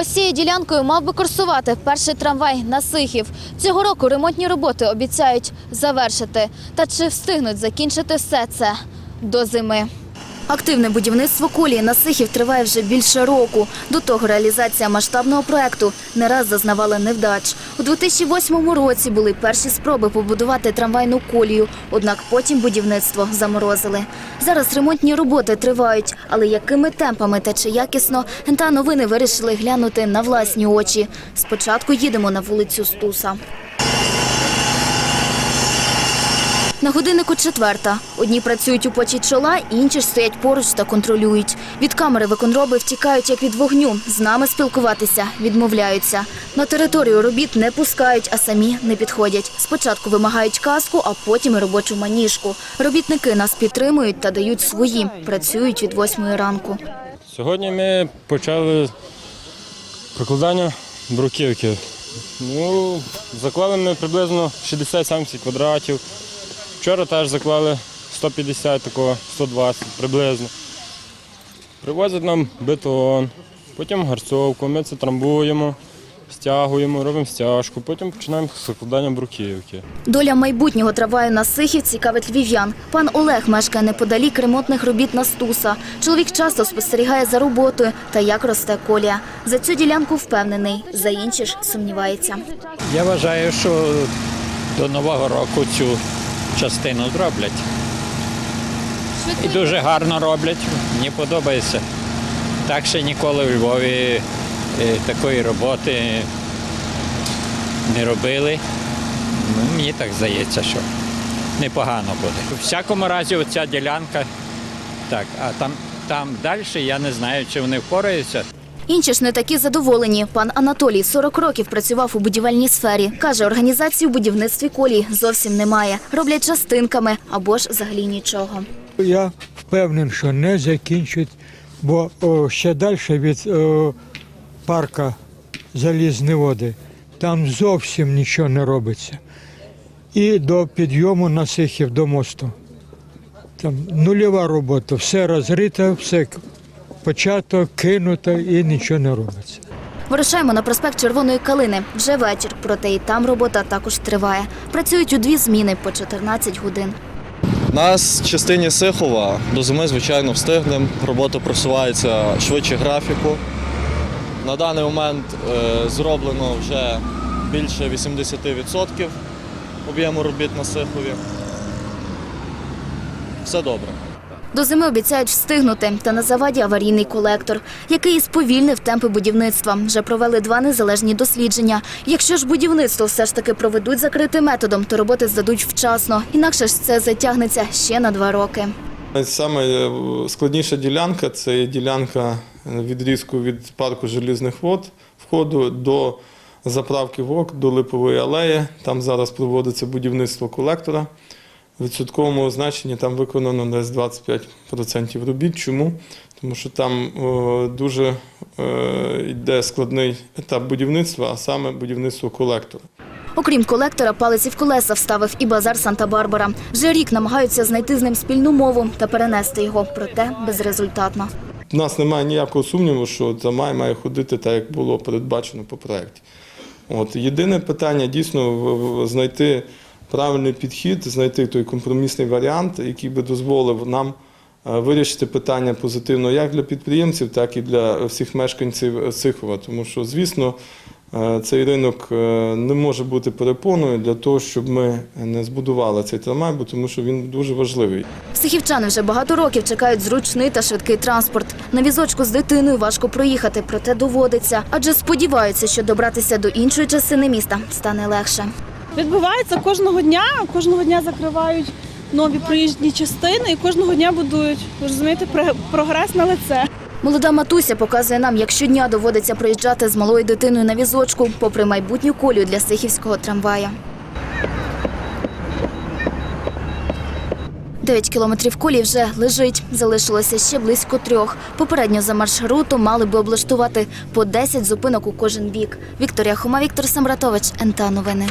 Ось цією ділянкою мав би курсувати перший трамвай на Сихів. Цього року ремонтні роботи обіцяють завершити. Та чи встигнуть закінчити все це до зими? Активне будівництво колії на Сихів триває вже більше року. До того реалізація масштабного проекту не раз зазнавала невдач. У 2008 році були перші спроби побудувати трамвайну колію, однак потім будівництво заморозили. Зараз ремонтні роботи тривають, але якими темпами та чи якісно НТА новини вирішили глянути на власні очі. Спочатку їдемо на вулицю Стуса. На годиннику четверта. Одні працюють у почі чола, інші ж стоять поруч та контролюють. Від камери виконроби втікають як від вогню. З нами спілкуватися відмовляються. На територію робіт не пускають, а самі не підходять. Спочатку вимагають каску, а потім і робочу маніжку. Робітники нас підтримують та дають свої. Працюють від восьмої ранку. Сьогодні ми почали прокладання бруківки. Ну, заклали ми приблизно 60-70 квадратів. Вчора теж заклали 150, такого, 120 приблизно. Привозять нам бетон, потім гарцовку, ми це трамбуємо, стягуємо, робимо стяжку, потім починаємо з закладання бруківки. Доля майбутнього трамваю на Сихів цікавить львів'ян. Пан Олег мешкає неподалік ремонтних робіт на Стуса. Чоловік часто спостерігає за роботою та як росте колія. За цю ділянку впевнений, за інші ж сумнівається. Я вважаю, що до Нового року цю частину зроблять. І дуже гарно роблять. Мені подобається. Так ще ніколи у Львові е, такої роботи не робили. Ну, мені так здається, що непогано буде. У всякому разі, оця ділянка, так, а там, там далі я не знаю, чи вони впораються. Інші ж не такі задоволені. Пан Анатолій 40 років працював у будівельній сфері. Каже, організації у будівництві колії зовсім немає. Роблять частинками або ж взагалі нічого. Я впевнений, що не закінчать, бо о, ще далі від о, парка залізні води там зовсім нічого не робиться. І до підйому на Сихів до мосту. Там нульова робота, все розрито, все к- почато, кинуто і нічого не робиться. Вирушаємо на проспект Червоної Калини. Вже вечір, проте і там робота також триває. Працюють у дві зміни по 14 годин. Нас в частині Сихова до зими, звичайно, встигнемо. Робота просувається швидше графіку. На даний момент е, зроблено вже більше 80% об'єму робіт на Сихові. Все добре. До зими обіцяють встигнути, та на заваді аварійний колектор, який сповільнив темпи будівництва. Вже провели два незалежні дослідження. Якщо ж будівництво все ж таки проведуть закритим методом, то роботи здадуть вчасно. Інакше ж це затягнеться ще на два роки. Саме е, складніша ділянка це ділянка відрізку від парку Желізних вод, входу до заправки ВОК, до Липової алеї. Там зараз проводиться будівництво колектора. В відсотковому значенні там виконано десь 25% робіт. Чому? Тому що там дуже е, йде складний етап будівництва, а саме будівництво колектора. Окрім колектора, палиці в колеса вставив і базар Санта-Барбара. Вже рік намагаються знайти з ним спільну мову та перенести його, проте безрезультатно. У нас немає ніякого сумніву, що трамвай має ходити так, як було передбачено по проєкті. От єдине питання дійсно знайти правильний підхід, знайти той компромісний варіант, який би дозволив нам е, вирішити питання позитивно як для підприємців, так і для всіх мешканців Сихова. Тому що, звісно, е, цей ринок е, не може бути перепоною для того, щоб ми не збудували цей трамвай, бо тому що він дуже важливий. Сихівчани вже багато років чекають зручний та швидкий транспорт. На візочку з дитиною важко проїхати, проте доводиться, адже сподіваються, що добратися до іншої частини міста стане легше. Відбувається кожного дня, кожного дня закривають нові проїжджі частини і кожного дня будують. Розумієте, про- прогрес на лице. Молода матуся показує нам, як щодня доводиться проїжджати з малою дитиною на візочку, попри майбутню колію для сихівського трамвая. Дев'ять кілометрів колії вже лежить. Залишилося ще близько трьох. Попередньо за маршрутом мали би облаштувати по 10 зупинок у кожен бік. Вікторія Хома, Віктор Самратович, НТА Новини.